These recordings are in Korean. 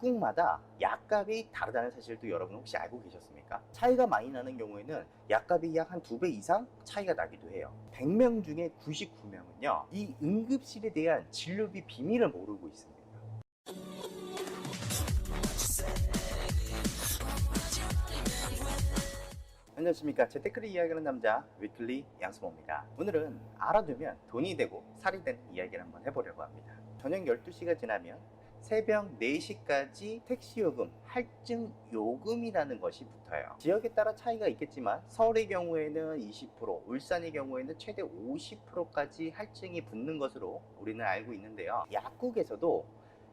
약국마다 약값이 다르다는 사실도 여러분 혹시 알고 계셨습니까? 차이가 많이 나는 경우에는 약값이 약 한 두 배 이상 차이가 나기도 해요. 100명 중에 99명은요, 이 응급실에 대한 진료비 비밀을 모르고 있습니다. 안녕하십니까. 재테크를 이야기하는 남자 위클리 양수모입니다. 오늘은 알아두면 돈이 되고 살이 되는 이야기를 한번 해보려고 합니다. 저녁 12시가 지나면 새벽 4시까지 택시요금, 할증 요금이라는 것이 붙어요. 지역에 따라 차이가 있겠지만 서울의 경우에는 20%, 울산의 경우에는 최대 50%까지 할증이 붙는 것으로 우리는 알고 있는데요. 약국에서도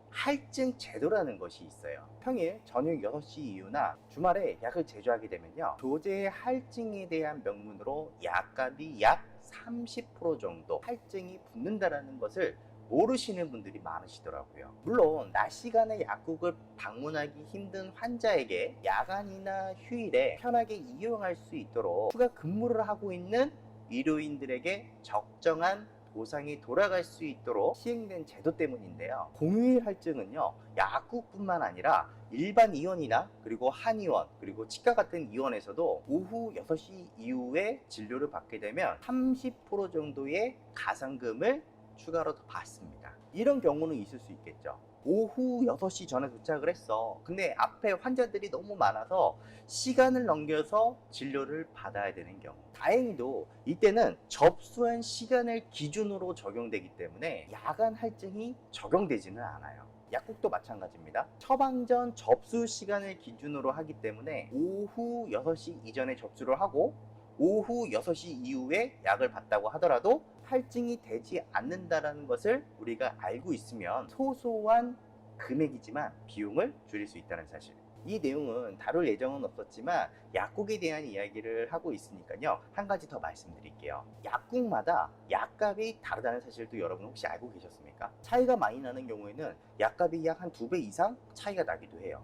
할증 제도라는 것이 있어요. 평일 저녁 6시 이후나 주말에 약을 제조하게 되면요. 조제 할증에 대한 명문으로 약값이 약 30% 정도 할증이 붙는다라는 것을 모르시는 분들이 많으시더라고요. 물론 낮 시간에 약국을 방문하기 힘든 환자에게 야간이나 휴일에 편하게 이용할 수 있도록 추가 근무를 하고 있는 의료인들에게 적정한 보상이 돌아갈 수 있도록 시행된 제도 때문인데요. 공휴일 할증은요, 약국뿐만 아니라 일반 의원이나 그리고 한의원 그리고 치과 같은 의원에서도 오후 6시 이후에 진료를 받게 되면 30% 정도의 가상금을 추가로 더 받습니다. 이런 경우는 있을 수 있겠죠. 오후 6시 전에 도착을 했어. 근데 앞에 환자들이 너무 많아서 시간을 넘겨서 진료를 받아야 되는 경우. 다행히도 이때는 접수한 시간을 기준으로 적용되기 때문에 야간 할증이 적용되지는 않아요. 약국도 마찬가지입니다. 처방전 접수 시간을 기준으로 하기 때문에 오후 6시 이전에 접수를 하고 오후 6시 이후에 약을 받다고 하더라도 할증이 되지 않는다라는 것을 우리가 알고 있으면 소소한 금액이지만 비용을 줄일 수 있다는 사실. 이 내용은 다룰 예정은 없었지만 약국에 대한 이야기를 하고 있으니까요. 한 가지 더 말씀드릴게요. 약국마다 약값이 다르다는 사실도 여러분 혹시 알고 계셨습니까? 차이가 많이 나는 경우에는 약값이 약 한 두 배 이상 차이가 나기도 해요.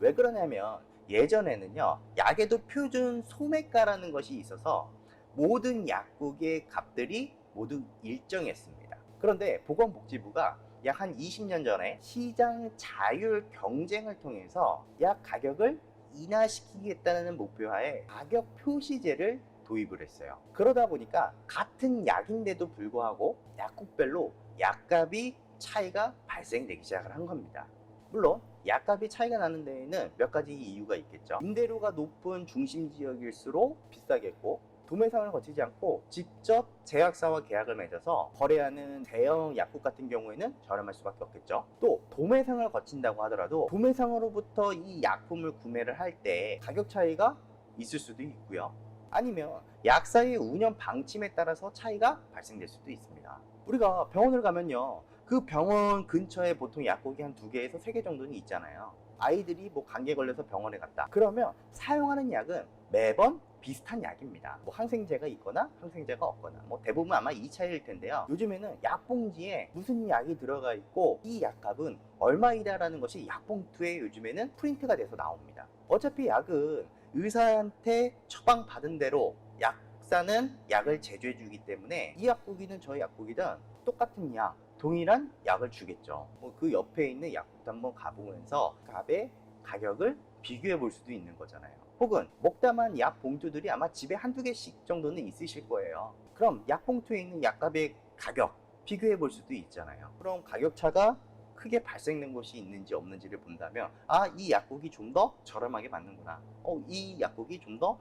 왜 그러냐면 예전에는요. 약에도 표준 소매가라는 것이 있어서 모든 약국의 값들이 모두 일정했습니다. 그런데 보건복지부가 약 한 20년 전에 시장 자율 경쟁을 통해서 약 가격을 인하시키겠다는 목표하에 가격 표시제를 도입을 했어요. 그러다 보니까 같은 약인데도 불구하고 약국별로 약값이 차이가 발생되기 시작을 한 겁니다. 물론 약값이 차이가 나는 데에는 몇 가지 이유가 있겠죠. 임대료가 높은 중심 지역일수록 비싸겠고 도매상을 거치지 않고 직접 제약사와 계약을 맺어서 거래하는 대형 약국 같은 경우에는 저렴할 수밖에 없겠죠. 또 도매상을 거친다고 하더라도 도매상으로부터 이 약품을 구매를 할 때 가격 차이가 있을 수도 있고요. 아니면 약사의 운영 방침에 따라서 차이가 발생될 수도 있습니다. 우리가 병원을 가면요. 그 병원 근처에 보통 약국이 한 두 개에서 세 개 정도는 있잖아요. 아이들이 뭐 감기에 걸려서 병원에 갔다. 그러면 사용하는 약은 매번 비슷한 약입니다. 뭐 항생제가 있거나 항생제가 없거나 뭐 대부분 아마 이 차이일 텐데요. 요즘에는 약봉지에 무슨 약이 들어가 있고 이 약값은 얼마이다라는 것이 약봉투에 요즘에는 프린트가 돼서 나옵니다. 어차피 약은 의사한테 처방 받은 대로 약사는 약을 제조해 주기 때문에 이 약국이든 저 약국이든 똑같은 약 동일한 약을 주겠죠. 뭐 그 옆에 있는 약국도 한번 가보면서 값의 가격을 비교해 볼 수도 있는 거잖아요. 혹은 목담한 약 봉투들이 아마 집에 한두 개씩 정도는 있으실 거예요. 그럼 약 봉투에 있는 약값의 가격 비교해 볼 수도 있잖아요. 그럼 가격 차가 크게 발생된 것이 있는지 없는지를 본다면 아 이 약국이 좀 더 저렴하게 받는구나. 어 이 약국이 좀 더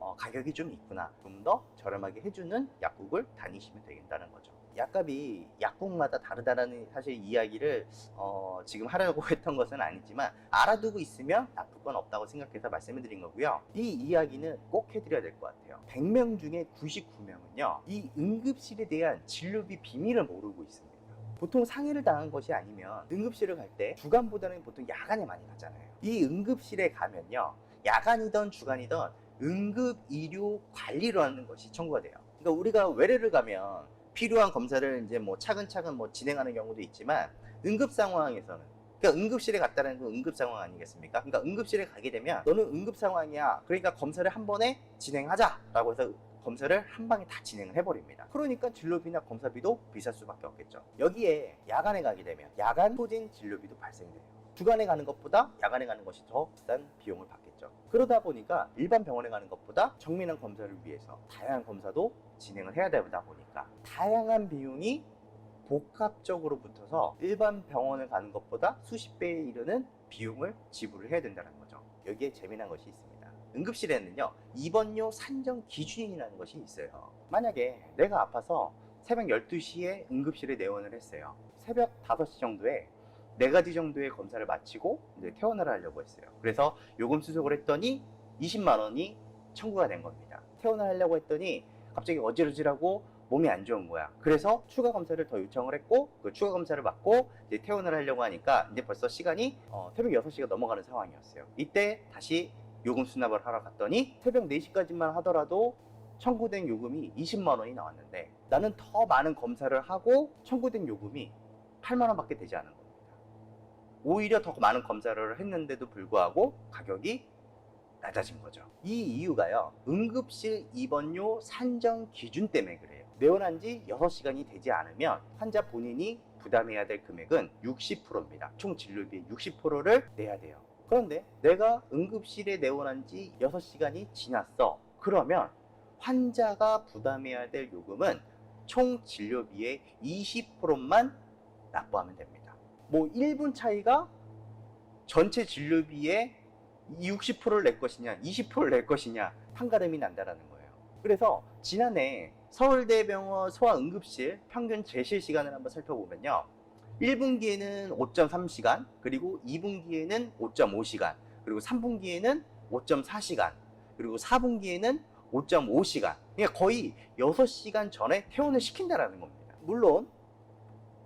어, 가격이 좀 있구나. 좀 더 저렴하게 해주는 약국을 다니시면 되겠다는 거죠. 약값이 약국마다 다르다라는 사실 이야기를 어, 지금 하려고 했던 것은 아니지만 알아두고 있으면 나쁠 건 없다고 생각해서 말씀을 드린 거고요. 이 이야기는 꼭 해드려야 될 것 같아요. 100명 중에 99명은요. 이 응급실에 대한 진료비 비밀을 모르고 있습니다. 보통 상해를 당한 것이 아니면 응급실을 갈 때 주간보다는 보통 야간에 많이 가잖아요. 이 응급실에 가면요. 야간이든 주간이든 응급의료 관리로 하는 것이 청구가 돼요. 그러니까 우리가 외래를 가면 필요한 검사를 이제 뭐 차근차근 뭐 진행하는 경우도 있지만 응급 상황에서는 그러니까 응급실에 갔다는 건 응급 상황 아니겠습니까? 그러니까 응급실에 가게 되면 너는 응급 상황이야. 그러니까 검사를 한 번에 진행하자라고 해서 검사를 한 방에 다 진행을 해버립니다. 그러니까 진료비나 검사비도 비쌀 수밖에 없겠죠. 여기에 야간에 가게 되면 야간 소진 진료비도 발생돼요. 주간에 가는 것보다 야간에 가는 것이 더 비싼 비용을 받 겠죠. 그러다 보니까 일반 병원에 가는 것보다 정밀한 검사를 위해서 다양한 검사도 진행을 해야 되다 보니까 다양한 비용이 복합적으로 붙어서 일반 병원을 가는 것보다 수십 배에 이르는 비용을 지불을 해야 된다는 거죠. 여기에 재미난 것이 있습니다. 응급실에는요, 입원료 산정 기준이라는 것이 있어요. 만약에 내가 아파서 새벽 12시에 응급실에 내원을 했어요. 새벽 5시 정도에 네 가지 정도의 검사를 마치고 이제 퇴원을 하려고 했어요. 그래서 요금 수속을 했더니 20만 원이 청구가 된 겁니다. 퇴원을 하려고 했더니 갑자기 어지러지라고 몸이 안 좋은 거야. 그래서 추가 검사를 더 요청을 했고 그 추가 검사를 받고 이제 퇴원을 하려고 하니까 이제 벌써 시간이 어, 새벽 6시가 넘어가는 상황이었어요. 이때 다시 요금 수납을 하러 갔더니 새벽 4시까지만 하더라도 청구된 요금이 20만 원이 나왔는데 나는 더 많은 검사를 하고 청구된 요금이 8만 원밖에 되지 않은 겁니다. 오히려 더 많은 검사를 했는데도 불구하고 가격이 낮아진 거죠. 이 이유가요. 응급실 입원료 산정 기준 때문에 그래요. 내원한 지 6시간이 되지 않으면 환자 본인이 부담해야 될 금액은 60%입니다. 총 진료비의 60%를 내야 돼요. 그런데 내가 응급실에 내원한 지 6시간이 지났어. 그러면 환자가 부담해야 될 요금은 총 진료비의 20%만 납부하면 됩니다. 뭐 1분 차이가 전체 진료비의 60%를 낼 것이냐, 20%를 낼 것이냐, 한가름이 난다라는 거예요. 그래서 지난해 서울대병원 소아응급실 평균 재실 시간을 한번 살펴보면요. 1분기에는 5.3시간, 그리고 2분기에는 5.5시간, 그리고 3분기에는 5.4시간, 그리고 4분기에는 5.5시간. 그러니까 거의 6시간 전에 퇴원을 시킨다라는 겁니다. 물론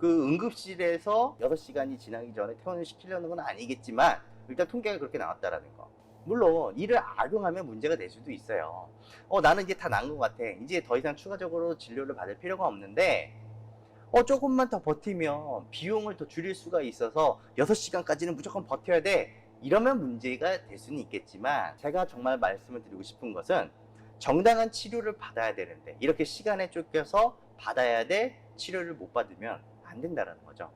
그 응급실에서 6시간이 지나기 전에 퇴원을 시키려는 건 아니겠지만 일단 통계가 그렇게 나왔다라는 거. 물론 이를 악용하면 문제가 될 수도 있어요. 어 나는 이제 다 나은 것 같아. 이제 더 이상 추가적으로 진료를 받을 필요가 없는데 어 조금만 더 버티면 비용을 더 줄일 수가 있어서 6시간까지는 무조건 버텨야 돼. 이러면 문제가 될 수는 있겠지만 제가 정말 말씀을 드리고 싶은 것은 정당한 치료를 받아야 되는데 이렇게 시간에 쫓겨서 받아야 될 치료를 못 받으면 안 된다는 거죠.